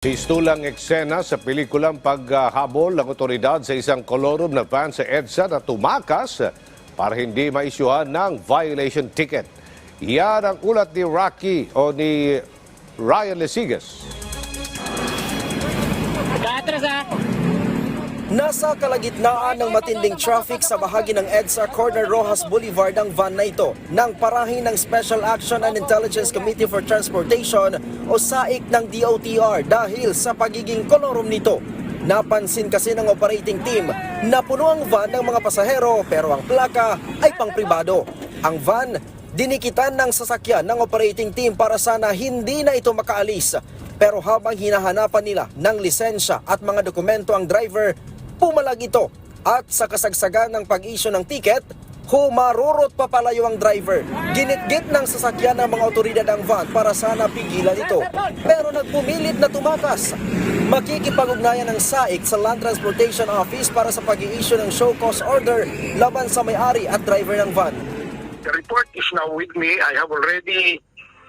Sistulang eksena sa pelikulang paghabol ng otoridad sa isang kolorum na van sa EDSA na tumakas para hindi maisyuhan ng violation ticket. Yan ang ulat ni Rocky o ni Ryan Lesigas. Atras ah! Nasa kalagitnaan ng matinding traffic sa bahagi ng EDSA Corner Rojas Boulevard ang van na ito nang parahin ng Special Action and Intelligence Committee for Transportation o SAIC ng DOTR dahil sa pagiging kolorum nito. Napansin kasi ng operating team na puno ang van ng mga pasahero pero ang plaka ay pangpribado. Ang van dinikitan ng sasakyan ng operating team para sana hindi na ito makaalis. Pero habang hinahanapan nila ng lisensya at mga dokumento ang driver, pumalag ito. At sa kasagsagan ng pag-issue ng ticket, humarurot papalayo ang driver. Ginitgit ng sasakyan ng mga otoridad ang van para sana pigilan ito. Pero nagpumilit na tumakas. Makikipag-ugnayan ng SAIC sa Land Transportation Office para sa pag-i-issue ng show cause order laban sa may-ari at driver ng van. The report is now with me. I have already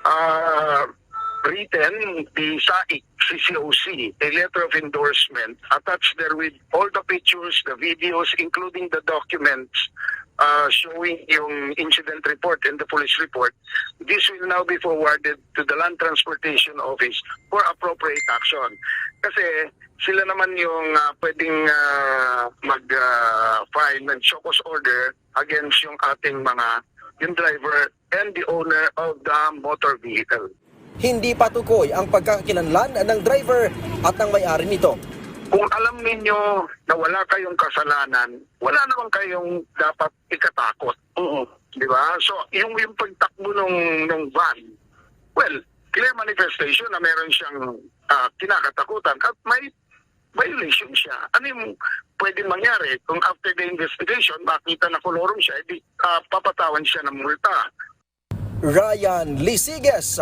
uh, written the SAIC CCOC, a letter of endorsement attached there with all the pictures, the videos, including the documents uh, showing yung incident report and the police report. This will now be forwarded to the Land Transportation Office for appropriate action. Kasi sila naman yung uh, pwedeng uh, mag-file ng show cause order against yung ating mga yung driver and the owner of the motor vehicle. Hindi patukoy ang pagkakakilanlan ng driver at ng may-ari nito. Kung alam ninyo na wala kayong kasalanan, wala naman kayong dapat ikatakot. Di ba? So, yung, yung pagtakbo ng, ng van, well, clear manifestation na meron siyang ah, kinakatakutan at may violation siya. Ano yung pwedeng mangyari kung after the investigation, makita na kolorum siya, edi ah, papatawan siya ng multa. Ryan Lisiges